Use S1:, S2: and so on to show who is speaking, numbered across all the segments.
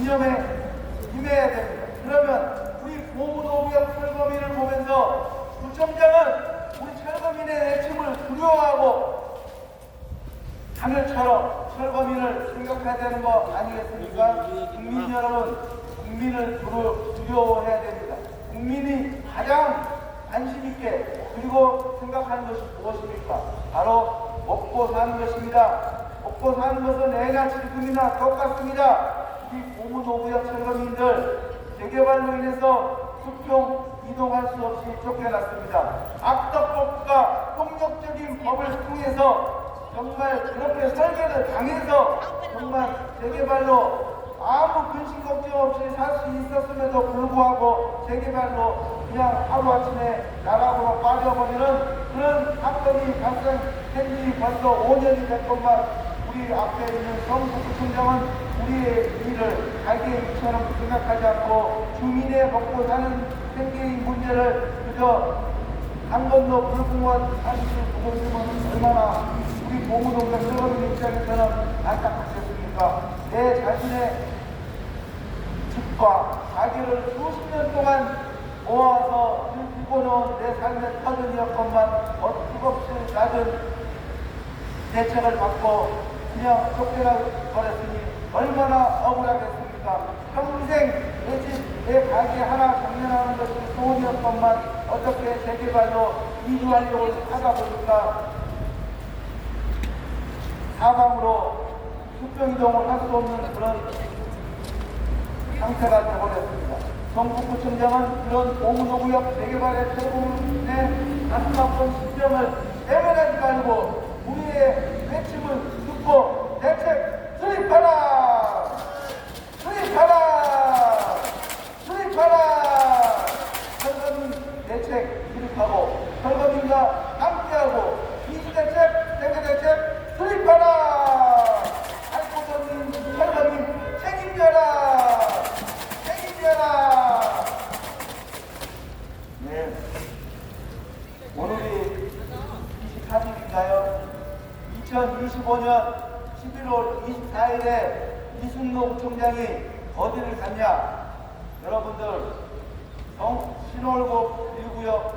S1: 이념에 임해야 됩니다. 그러면 우리 고무노무역 철거민을 보면서 구청장은 우리 철거민의 내침을 두려워하고 하늘처럼 철거민을 생각해야 되는 거 아니겠습니까? 국민 여러분, 국민을 두려, 두려워해야 됩니다. 국민이 가장 관심 있게 그리고 생각하는 것이 무엇입니까? 바로 먹고 사는 것입니다. 먹고 사는 것은 애나 지금이나 똑같습니다. 고무노무역 철거민들 재개발로 인해서 수평 이동할 수 없이 쫓겨났습니다. 악덕법과 폭력적인 법을 통해서 정말 그렇게 설계를 당해서 정말 재개발로 아무 근심 걱정 없이 살 수 있었음에도 불구하고 재개발로 그냥 하루아침에 나락으로 빠져버리는 그런 사건이 발생한 지 벌써 5년이 된 것만 우리 앞에 있는 성북구청장은 우리의 일을 갈개미처럼 생각하지 않고 주민의 먹고 사는 생계의 문제를 그저 한 번도 불공한 사실을 보고 있으면 얼마나 우리 고무동자 ser어민 입장에서는 안타깝겠습니까? 내 자신의 집과 자기를 수십 년 동안 모아서 놓은 내 삶의 터전이었건만 어떻게 낮은 대책을 받고 그냥 쫓겨나 버렸으니 얼마나 억울하겠습니까? 평생 내 집, 내 가게 하나 정리하는 것이 소원이었건만 어떻게 재개발로 이주하려고 하다 보니까 사방으로 수평이동을 할 수 없는 그런 상태가 되어버렸습니다. 성북구청장은 그런 고무노구역 재개발의 최고의 안타까운 심정을 내면하지 말고 우리의 외침을 듣고 대책 수립하라! 수립하라! 수립하라! 철거민 대책 수립하고 철거민과 함께하고 이주대책, 대개 대책 수립하라! 할곳 없는 철거민 책임져라! 책임져라! 네. 오늘이 24일인가요? 2025년 11월 24일에 이승노 부총장이 어디를 갔냐? 여러분들, 성 신월곡 1구역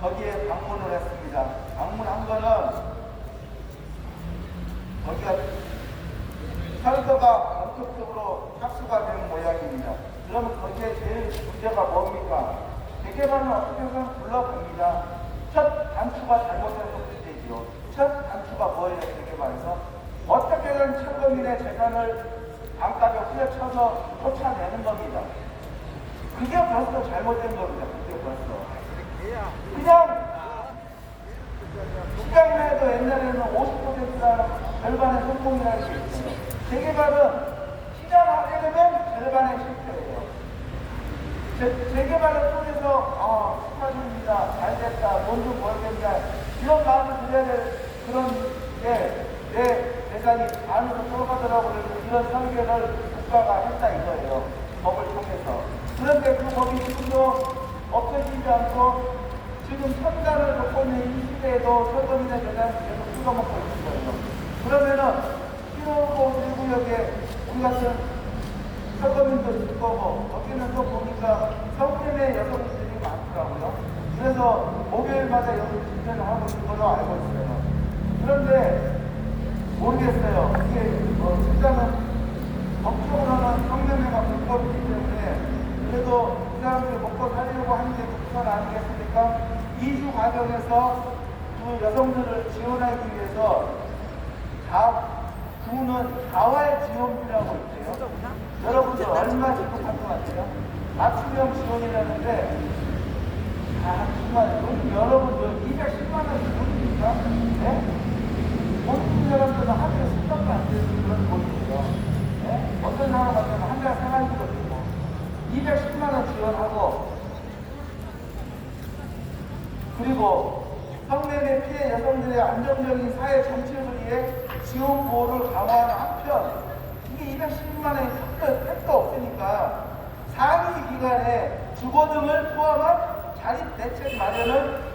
S1: 거기에 방문을 했습니다. 방문한 거는 거기가 철거가 본격적으로 착수가 되는 모양입니다. 그러면 거기에 제일 문제가 뭡니까? 재개발은 어떻게 보면 불러봅니다. 첫 단추가 잘못된 것이죠. 첫 단추가 뭐예요, 재개발에서? 어떻게든 철거민의 재산을 반값에 후려쳐서 쫓아내는 겁니다. 그게 벌써 잘못된 겁니다. 그게 벌써. 그냥 시장만 해도 옛날에는 50%가 절반의 성공이라는 게 있어요. 재개발은 시장하게 되면 절반의 실패예요. 재, 재개발을 통해서 어, 축하드립니다. 잘 됐다. 뭔좀 벌겠다. 이런 마음을 드려야 될 그런 게내 반으로 돌아가더라고 그래서 이런 설계를 국가가 했다 이거예요. 법을 통해서. 그런데 그 법이 지금도 없어지지 않고 지금 첨단을 갖고 있는 이 시대에도 철거민의 재산이 계속 뜯어먹고 있는 거예요. 그러면은 신호고 일구역에 우리 같은 철거민도 있을 거고 거기는 또 보니까 성인의 여성들이 많더라고요. 그래서 목요일마다 여기 집회를 하고 있는 걸로 알고 있어요. 그런데 모르겠어요. 이게 뭐 일단은 법적으로는 성매매가 불법이기 때문에 그래도 이 사람들이 먹고 살려고 하는 게 우선 아니겠습니까? 이주 과정에서 그 여성들을 지원하기 위해서 자, 구는 자활 지원비라고 있대요. 여러분들 얼마 지급할 것 같아요? 맞춤형 지원이라는데 아, 정말 돈 여러분들 210만 원이 돈입니까? 네? 모든 사람들은 하늘에 습관이 안 되는 그런 돈이에요. 네? 어떤 사람 같은 경우는 한 달 생활비거든요. 210만원 지원하고 그리고 성매매 피해 여성들의 안정적인 사회 정책을 위해 지원 보호를 강화하는 한편 이게 210만원의 택도, 택도 없으니까 상위 기간에 주거등을 포함한 자립 대책 마련을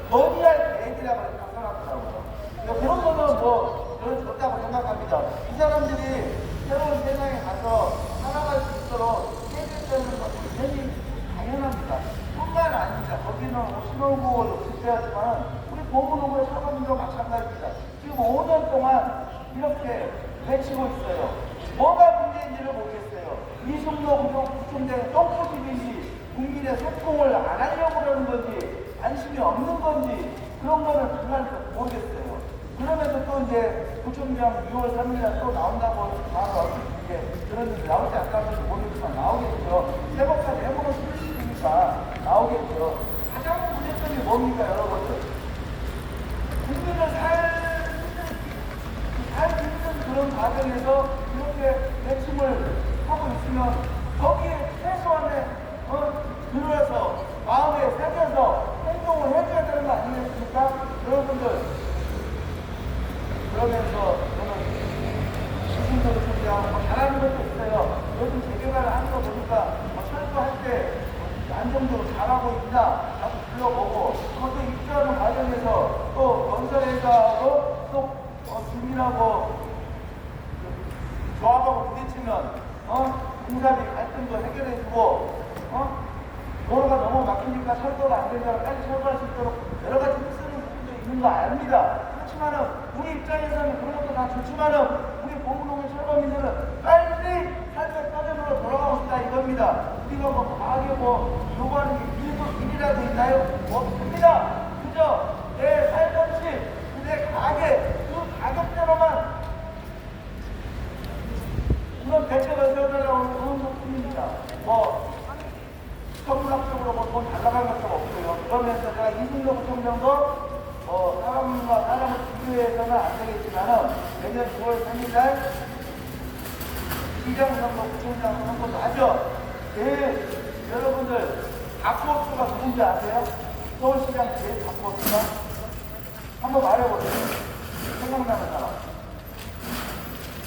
S1: 3일날 또 나온다고 바로 이제 그런 일이 나오지 않을지 모르겠지만 나오겠죠. 세법까지 해보는 소식이니까 나오겠죠. 가장 문제점이 뭡니까 여러분들? 국민을 살, 살 힘든 그런 과정에서 이렇게 외침을 하고 있으면 거기에 최소한의 어, 들어서 마음에 새겨서 행동을 해줘야 되는 거 아니겠습니까? 여러분들 그러면서 저는 시승도를 준비하고 뭐 잘하는 것도 있어요. 요즘 재개발을 하는 거 보니까 뭐 철거할 때 안정적으로 잘하고 있나 하고 불러보고 그것도 입주하는 과정에서 또 건설회사하고 또 어, 주민하고 조합하고 부딪히면 어? 공사비 갈등도 해결해주고 어? 도로가 너무 막히니까 철거가 안 되면 빨리 철거할 수 있도록 여러 가지 쓰는 부분도 있는 거 압니다. 그렇지만은 우리 입장에서는 그런 것도 다 좋지만은 우리 보문동의 철거민들은 빨리 삶의 터전으로 돌아가고 싶다 이겁니다. 우리가 뭐 과하게 뭐 요구하는 게 일도 일이라도 있나요? 없습니다. 그저 내 살던 집, 내 가게, 그 가격대로만 이런 대책을 세워달라고 하는 것뿐입니다. 뭐 선문학적으로 뭐돈 달라간 것도 없고요. 그러면서 제가 이승도 부총장도 어, 사람과 사람을 비교해서는 안 되겠지만은 내년 9월 3일 날 시장 선거, 부총장 선거도 하죠. 제일 여러분들 박보수가 누군지 아세요? 서울시장 제일 박보수가 한번 말해보세요. 생각나는 사람.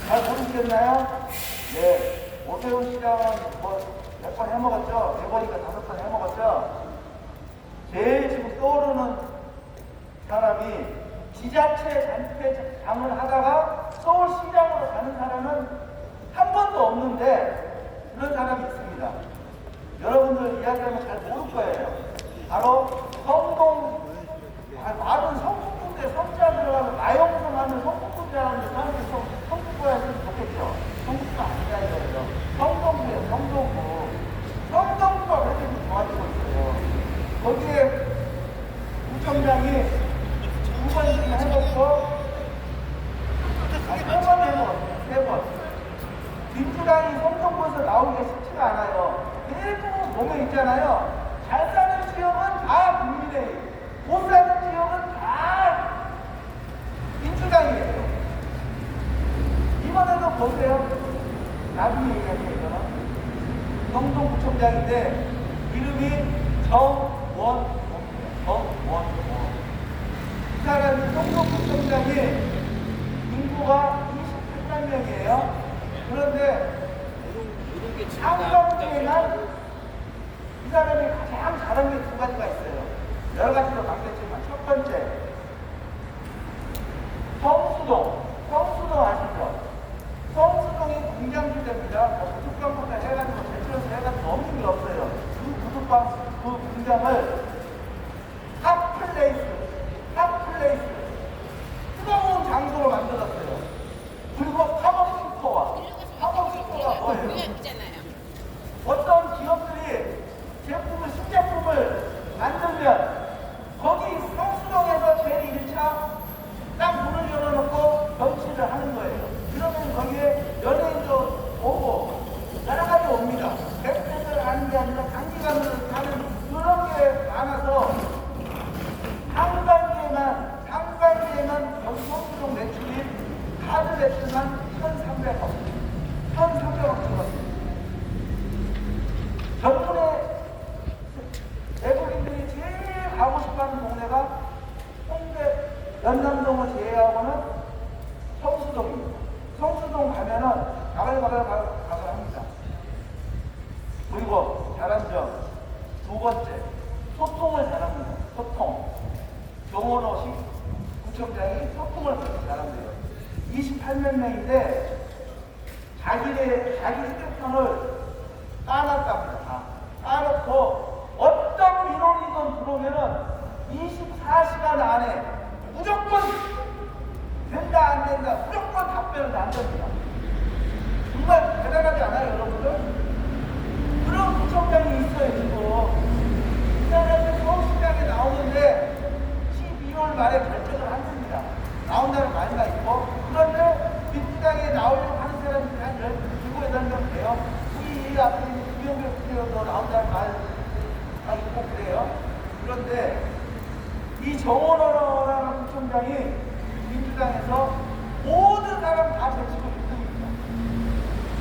S1: 잘 모르시겠나요? 네. 오세훈 시장은 뭐 몇 번 해먹었죠? 네 번이니까 다섯 번 해먹었죠? 제일 지금 떠오르는 사람이 지자체 잔폐장을 하다가 서울시장으로 가는 사람은 한 번도 없는데 그런 사람이 있습니다. 여러분들 이야기하면 잘 모를 거예요. 바로 성동, 아, 말은 성북군대 성자 들어가면 나영성 하면 성북군대 하는데 사람들이 성- 성북구에 했으면 좋겠죠. 성북구가 아니라 이거예요. 성동구예요, 성동구. 성동구가 왜 이렇게 좋아지고 있어요? 거기에 두 번. 민주당이 성동구에서 나오기가 쉽지가 않아요. 대부분 보면 있잖아요. 잘 사는 지역은 다 국민의힘, 못 사는 지역은 다 민주당이에요. 이번에도 보세요. 나중에 얘기할게요. 경동구청장인데 있다고 합니다. 그리고 잘한 점, 두 번째, 소통을 잘합니다. 소통. 경호로 구청장이 소통을 그렇게 잘한대요. 28만 명인데, 자기네, 자기 스태프를 까놨답니다. 다. 까놓고, 어떤 민원이든 들어오면은 24시간 안에 무조건 된다, 안 된다, 무조건 답변을 안 됩니다. 정말 대단하지 않아요, 여러분들? 그런 구청장이 있어요, 지금. 인터넷에 서울시장에 나오는데 12월 말에 결정을 한답니다. 나온다는 말만 있고, 그런데 민주당에 나오려고 하는 사람이 한 17, 8명 돼요. 우리 이 앞에 김영배 국회의원도 나온다는 말만 있고 그래요. 그런데 이 정원호라는 구청장이 민주당에서 모든 사람 다 제치고 1등입니다.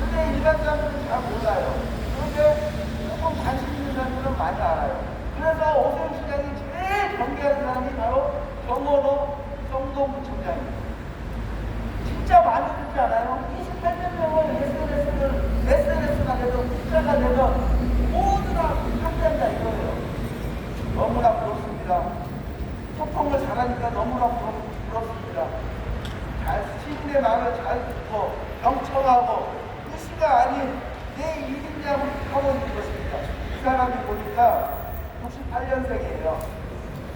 S1: 근데 일반 사람들은 잘 몰라요. 그런데 조금 관심 있는 사람들은 많이 알아요. 그래서 오세훈 시장이 제일 경계하는 사람이 바로 정원호 성동구청장입니다. 진짜 많이 듣지 않아요? 28년 명을 SNS를, SNS가 되든 문자가 되든 모두 다 한다다 이거예요. 너무나 부럽습니다. 소통을 잘하니까 너무나 부럽, 부럽습니다. 잘, 시민의 마음을 잘 듣고 경청하고 의시가 아닌 내 일인냐고 하고 있는 것입니다. 이 사람이 보니까 68년생이에요.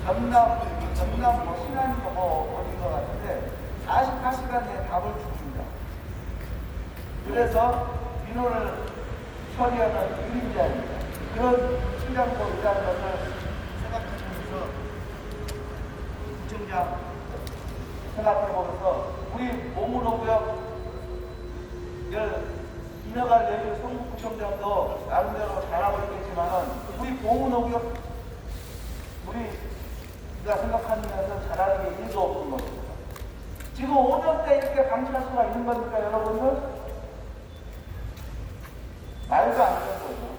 S1: 전남, 전남 뭐 신안도 뭐 어딘 것 같은데 48시간 내에 답을 줍니다. 그래서 민원을 처리하는 유인자입니다. 그런 신장법이라는 것을 생각하면서 구청장 생각해보면서 우리 모문호구역 인허가를 내린 성북구청장도 나름대로 잘하고 있겠지만은 우리 모문호구역 우리가 생각하면서 잘하는 게 일도 없는 것입니다. 지금 5년 때 이렇게 방치할 수가 있는 겁니까 여러분들? 말도 안 되는 거죠.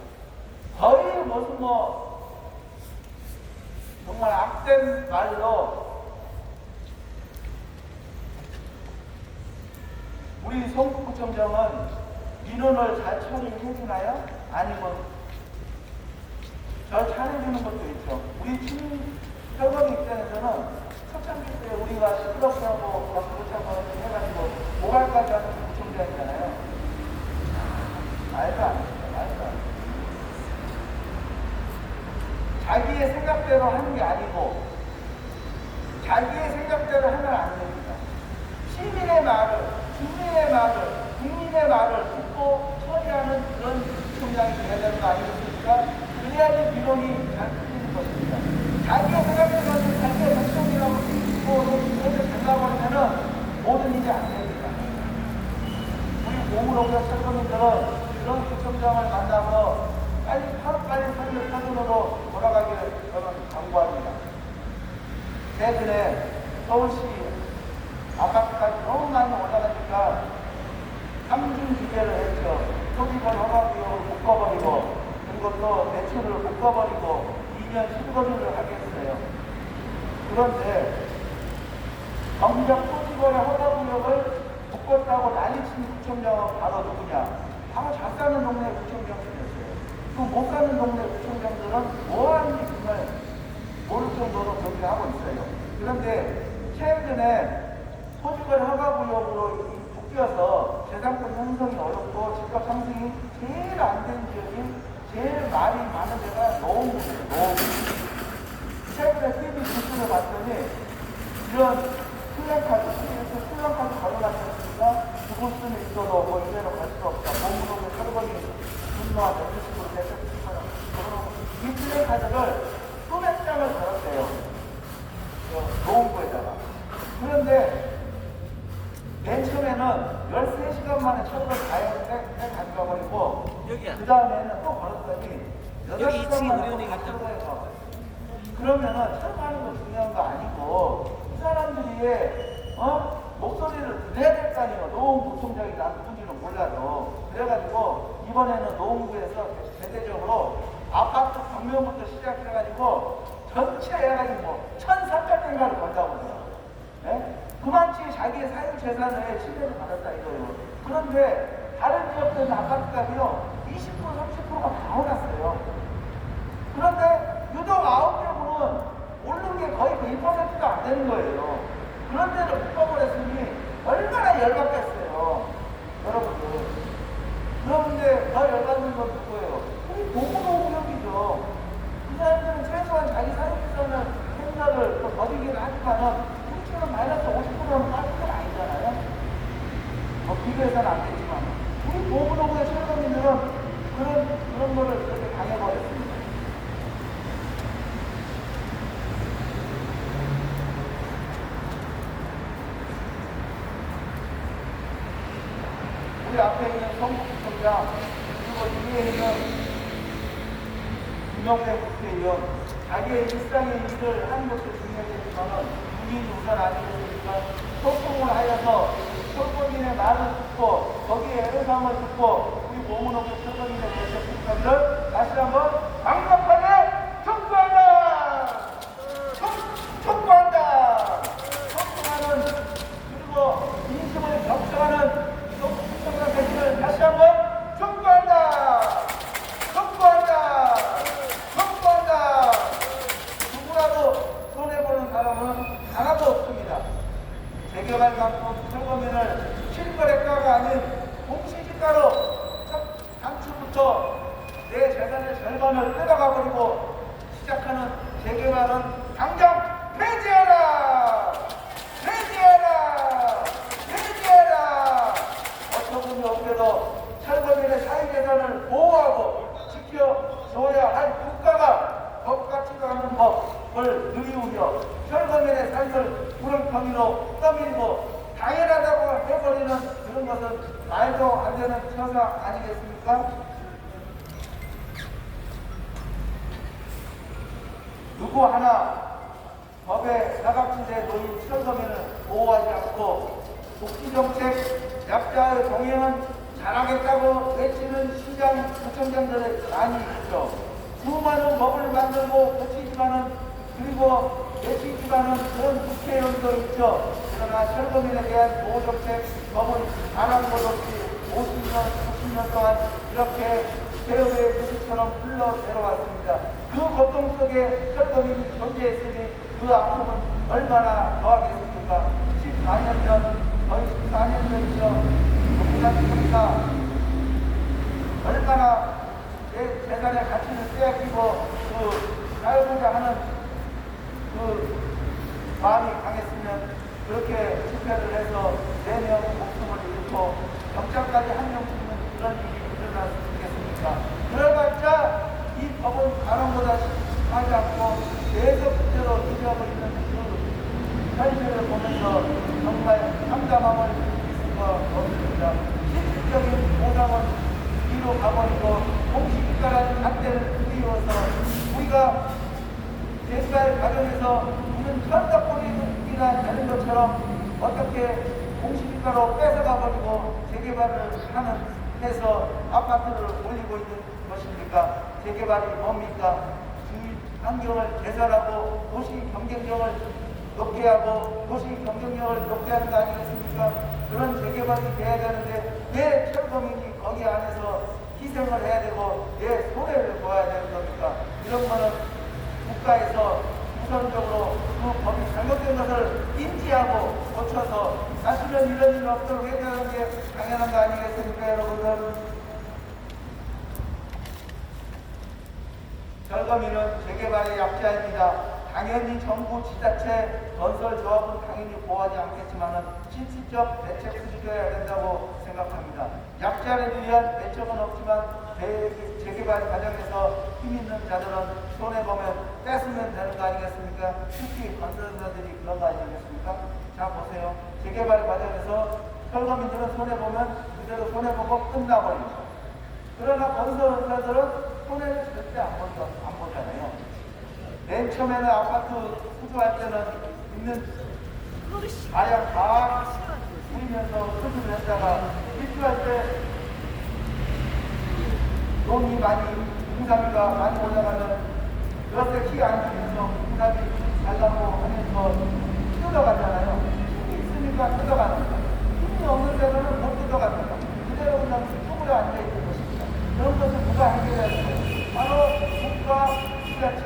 S1: 거의 무슨 뭐 정말 악된 말로 우리 성북구청장은 민원을 잘 처리해 주나요? 아니면 잘 잘해주는 것도 있죠. 우리 팀 협업 입장에서는 초창기 때 우리가 막 그렇다고 해가지고 모갈까지 하는 구청장이잖아요. 말도 안 됩니다. 말도 안 돼요. 자기의 생각대로 하는 게 아니고 자기의 생각대로 하면 안 됩니다. 시민의 말을, 주민의 말을, 국민의 말을 듣고 처리하는 그런 구청장이 돼야 되는 거 아니겠습니까? 그래야지 민원이 잘 풀리는 것입니다. 자기가 하는 자기의 백성이라고 믿고 그렇게 생각하면은 모든 일이 안 됩니다. 우리 몸으로서 철거민들은 그런 구청장을 만나서 빨리 하루빨리 삶의 사전으로 돌아가기를 저는 강구합니다. 최근에 서울시 아파트까지 너무 많이 올라가니까 삼중 규제를 했죠. 소비권 허가비용을 묶어버리고 그리고 또 대출을 묶어버리고 2년 실거주를 하게 했어요. 그런데 정작 소지거래 허가구역을 묶었다고 난리친 구청장은 바로 누구냐? 바로 잘 사는 동네 구청장들이었어요. 그 못 사는 동네 구청장들은 뭐하는지 정말 모를 정도로 경계하고 있어요. 그런데 최근에 소지거래 허가구역으로 이 묶여서 재산권 형성이 어렵고 집값 상승이 제일 안 된 지역이 제일 말이 노원구예요. 노원구. 최근에 TV 뉴스를 봤더니 이런 플랜카드, TV에서 플랜카드 걸어놨으니까 죽을 수는 있어도 뭐 이대로 갈 수 없다. 몸으로 사르거니 분노와 대표식으로 걸어놓고 이 플랜카드를 수백 장을 걸었대요. 노원구에다가. 그런데 맨 처음에는 13시간 만에 처음으로 다해 가져가 버리고
S2: 여기야.
S1: 그 다음에는 또 걸었더니
S2: 여기
S1: 6시간
S2: 이층에
S1: 만에
S2: 우리
S1: 또
S2: 형님 있다.
S1: 가져가요. 그러면은 처음 하는 거 중요한 거 아니고 이 사람들이 어? 목소리를 내야 될 거 아니에요. 노원구 총장이 나 누군지는 몰라도 그래가지고 이번에는 노원구에서 대대적으로 아파트 방면부터 시작해가지고 전체 해가지고 뭐 1,300개인가를 건다고 그래요. 예? 그만치 자기의 사유 재산에 침해를 받았다 이거예요. 그런데 다른 지역들은 아파트 값이요 20% 30%가 다 올랐어요. 그런데 유독 아홉 개국은 오른 게 거의 1%가 안 되는 거예요. 그런 데를 묶어버렸으니 얼마나 열받겠어요. 여러분들. 그런데 더 열받는 건 누구예요? 우리 동문호구역이죠. 이 사람들은 최소한 자기 사업에서는 생각을 또 더디긴 하지만은 우리처럼 마이너스 50%는 빠진 건 아니잖아요. 뭐 비교해서는 안 되지만 우리 동문호구의 철거민들은 그런 그런 거를 그렇게 당해버렸습니다. 우리 앞에 있는 성북구청장 그리고 뒤에 있는 김영대 국회의원 자기의 일상의 일을 하는 것도 중요하겠지만은 국민 우선 아니겠습니까? 소통을 하여서 소통인의 말을 듣고 거기에 애로사항을 듣고 우리 모문업의 소통인에 대해서 국가를 다시 한번 촉구한다! 촉- 촉구한다! 촉구하는 그리고 민심을 격정하는 소통의 대신을 다시 한번 촉구한다! 촉구한다! 촉구한다! 누구라도 손해보는 사람은 하나도 없습니다. 재개발 갖고 철거민을 실거래가가 아닌 공시지가로 첫 당초부터 내 재산의 절반을 뜯어가 버리고 시작하는 재개발은 당장 폐지해라! 폐지해라! 폐지해라! 어처구니 없게도 철거민의 사유재산을 보호하고 지켜줘야 할 국가가 법 같지도 않은 법을 누리우며 철거민의 삶을 구렁텅이로 떠밀고 당연하다고 해버리는 그런 것은 말도 안 되는 처사 아니겠습니까? 누구 하나 법의 사각지대에 놓인 철거민을 보호하지 않고 복지정책 약자의 동행은 잘하겠다고 외치는 시장 구청장들의 많이 있죠. 수많은 법을 만들고 고치지만은 그리고 외치지만은 그런 국회의원도 있죠. 그러나 철거민에 대한 보호정책 법을 안 한 것 없이 50년, 60년 동안 이렇게 배우의 구슬처럼 흘러 내려왔습니다. 그 고통 속에 철거민이 존재했으니 그 아픔은 얼마나 더하겠습니까? 14년 전, 거의 14년 전이죠. 부산청사 얼마나 내 재산의 가치를 빼앗기고 그 살고자 하는 그 마음이 강했으면 그렇게 집회를 해서 네명 목숨을 잃고 경찰까지 한 명 죽는 그런 일이 일어날 수 있겠습니까? 그래봤자 이 법은 가능보다 하지 않고 계속 그대로 잊어버리는 그 현실을 보면서 정말 참담함을 느낄 수가 없습니다. 실질적인 보상은 뒤로 가버리고 공식가라는 잣대를 그리워서 우리가 재개발 과정에서 무슨 천덕거리가 되는 것처럼 어떻게 공시지가로 뺏어가 버리고 재개발을 하는 해서 아파트를 올리고 있는 것입니까? 재개발이 뭡니까? 주위 환경을 개선하고 도시 경쟁력을 높게 하고 도시 경쟁력을 높게 하는 거 아니겠습니까? 그런 재개발이 돼야 되는데 왜 철거민이 거기 안에서 희생을 해야 되고 왜 손해를 보아야 되는 겁니까? 이런 거는 국가에서 우선적으로 그 법이 잘못된 것을 인지하고 고쳐서 다시는 이런 일이 없도록 해야 되는 게 당연한 거 아니겠습니까, 여러분들? 철거민은 재개발의 약자입니다. 당연히 정부, 지자체, 건설 조합은 당연히 보호하지 않겠지만 실질적 대책을 해줘야 된다고 생각합니다. 약자를 위한 대책은 없지만 대- 재개발 과정에서 힘 있는 자들은 손해보면 뺏으면 되는 거 아니겠습니까? 특히 건설사들이 그런 거 아니겠습니까? 자 보세요. 재개발 과정에서 철거민들은 손해보면 그대로 손해보고 끝나버립니다. 그러나 건설사들은 손해를 절대 안, 본다, 안 보잖아요. 맨 처음에는 아파트 수주할 때는 있는 마냥 다 부리면서 수주를 했다가 입주할 때 돈이 많이 공사비가 많이 올라가면 그것에 키안 주면서 공사비 달라고 하면서 뜯어가잖아요. 힘이 있으니까 뜯어가는 거예요. 힘이 없는 데는 못 뜯어갑니다. 그대로 그냥 수급에 앉아있는 것입니다. 그런 것 을 누가 해결해야? 바로 국가, 지자체,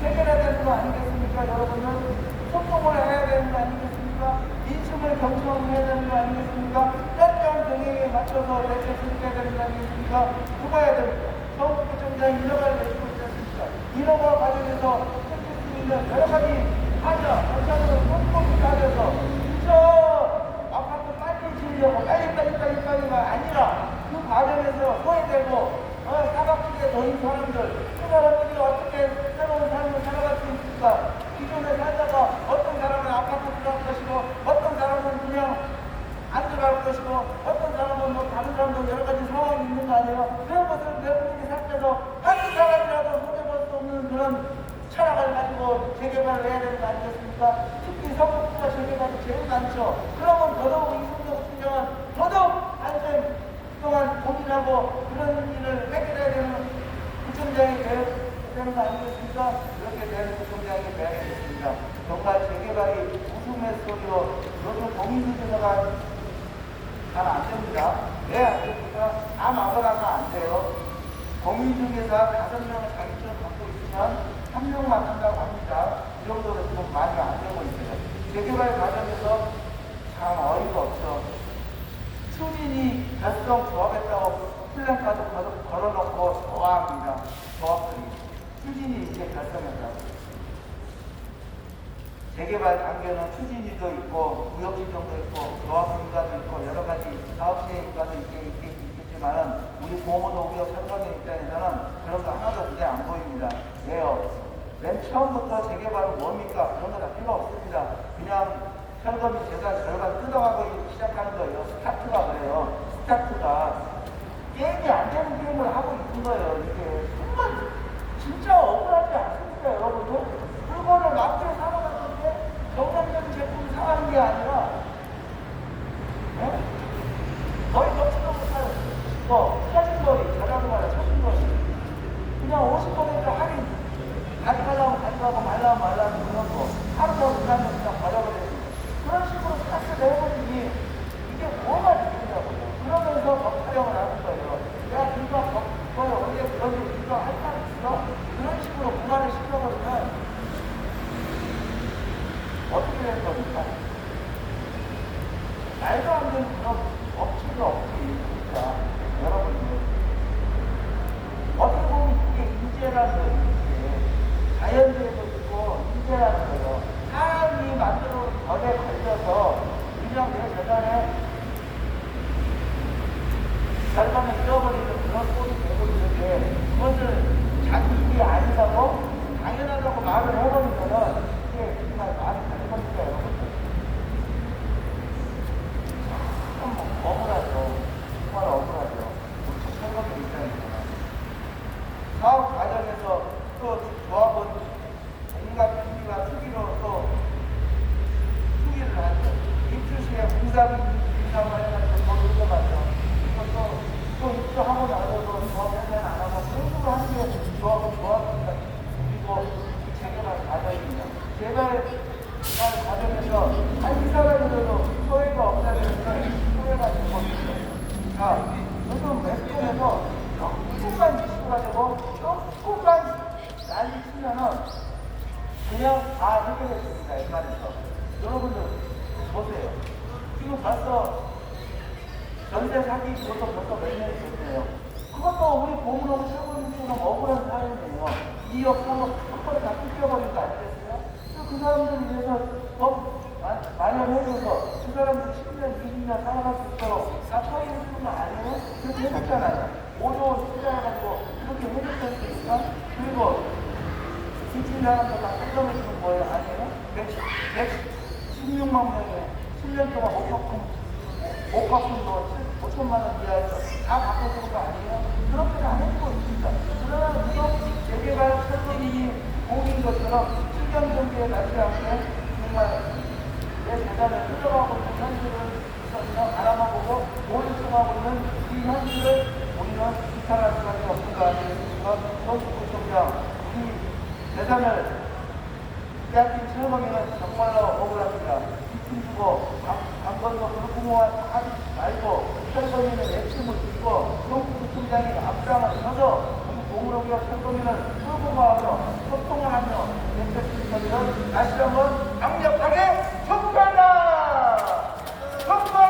S1: 해결해야 되는 거 아니겠습니까, 여러분들? 소통을 해야 되는 거 아니겠습니까? 민심을 경청해야 되는 대책 세워야 되는 거 아니겠습니까? 뽑아야 됩니다. 서울구청장이 이런 걸 내고 있지 않습니까? 거 과정에서 생길 수 있는 여러 가지 하자, 한편으로 꼼꼼히 따져서 저 아파트 빨리 지으려고 빨리 빨리 빨리 빨리가 아니라 그 과정에서 소외되고 어, 사각지대에 놓인 사람들 그 사람들이 어떻게 새로운 삶을 살아갈 수 있을까 기존에 살다가 어떤 사람은 아파트 들어갈 것이고 어떤 사람은 그냥 안 들어갈 것이고 어떤 사람은 뭐 다른 사람도 여러 가지 상황이 있는 거 아니에요 그런 것을 내분들이 살면서 한 사람이라도 손해볼 수 없는 그런 철학을 가지고 재개발을 해야 되는 거 아니겠습니까? 특히 서울구가 재개발이 제일 많죠. 그러면 더더욱 이승덕 총장은 더더욱 안전 그동안 고민하고 그런 일을 해결해야 되는 구청장이 되어야 되는 거 아니겠습니까? 그렇게 되는 구청장이 되어야겠습니다. 정말 재개발이 웃음의 소리로 요즘 공인중개사가 잘 안 됩니다. 왜 안 됩니까? 아무 아무나가 안 돼요. 공인중개사 다섯 명을 자격증을 갖고 있으면 한 명만 한다고 합니다. 이 정도로 지금 많이 안 되고 있어요. 재개발 과정에서 참 어이가 없죠. 수진이 결성 조합했다고 걸어- 걸어놓고 좋아합니다. 조합들이. 수진이 이제 결성했다고. 재개발 단계는 추진위도 있고 무역지정도 있고 조합인가도 있고 여러 가지 사업시행인가도 있겠지만은 우리 보모도 우리가 설명의 입장에서는 그런 거 하나도 눈에 안 보입니다. 왜요? 맨 처음부터 재개발은 뭡니까? 그런 거다 필요 없습니다. 그냥 철거비 재단 절반 뜯어가고 시작하는 거예요. 스타트가 그래요. 스타트가 게임이 안 되는 게임을 하고 있는 거예요. 이게 정말 진짜 억울하지 않습니까, 여러분들? 물건을 마트에 사러 갔는데 정상적인 제품 사가는 게 아니라 예? 거의 덮치도 못하는 뭐 사진거리, 자전거나 사진거리 그냥 50% 할인 가져가려면 가져가고 말라면 말라면 그런 거 하루 더 지나면 그냥 버려버리는 그런 식으로 스타트 내버리니 이게 뭐가 되냐고요 그러면서 더 촬영을 하는 거예요 내가 이거 뭐 원래 그런 게 이거 할말 있어? 그런 식으로 문화를 시켜버리면 어떻게 될 겁니까? 말도 안 되는 그런 업체가 없지, 진짜. 여러분들. 어떻게 보면 이게 인재라는 거예요, 인재. 자연재해도 있고, 인재라는 거예요. 사람이 만들어 법에 걸려서 그냥 내 재단에 절반을 잃어버리는 그런 꼴이 되고 있는데, 그것을 자기 일이 아니라고, 당연하다고 말을 해버리면은, 이게 정말 말이 되는 겁니까, 여러분들? 참 억울하죠. 정말 억울하죠. 우리 청소년 입장에서는. 사업 과정에서 또 조합은 온갖 투기가 투기로 또 투기를 하죠. 입주시에 공사비 인상을 해가지고 더 늘려가죠. 이것도 또 입주하고 나서도 조합 회사는 안 하고 그런 식으로 하는 게 조합은 조합입니다. 그리고 이 재개발 과정입니다. 재개발 그 과정에서 한 사람이라도 소외가 없다는 걸 소외가 되고 있어요. 자, 요즘 웹툰에서 조금만 이슈가 되고 조금만 치면은 그냥 다 해결했습니다. 웬만해서. 여러분들 보세요. 지금 벌써 전세 사기 그것도 벌써 몇 년이 됐어요. 그것도 우리 보물하고 shareholder처럼 억울한 사연이에요. 2억, 3억 한 번에 다 뜯겨버린 거 아니겠어요? 또그 사람들을 위해서 법 마- 마련해줘서 그 사람들 10년, 20년 살아갈 수 있도록 다 처리해주는 거 아니에요? 그렇게 해줬잖아요. 5조 원 투자해가지고 그렇게 해줬었으니까. 그리고 지친 사람들 다 설정해주는 거예요? 아니에요? 116만 명에 10년 동안 못 갚은, 못 갚은 거 5천만 원 이하에서 다 바꿔주는 거 아니에요? 그렇게 안 해주고 있습니다. 그러나 이거 재개발 철거인이 공인 것처럼 실경 정비에 맞지 않게 정말 내 재산을 뜯어가고 있는 현실을 그냥 바라만 보고 모르겠어하고 있는 이 현실을 우리는 비판할 수밖에 없는 거 아니겠습니까? 선수 구청장, 대상을 대학팀 체험하기는 정말로 억울합니다. 이팀 주고 강건도 그룹부모와 하지 말고 철거민은 애침을 주고 그룹부 팀장이 앞장을 서서 공으로기와 철거민은 풀고마하며 소통을 하며 대표팀 저희는 다시 한번 강력하게 촉구한다! 촉구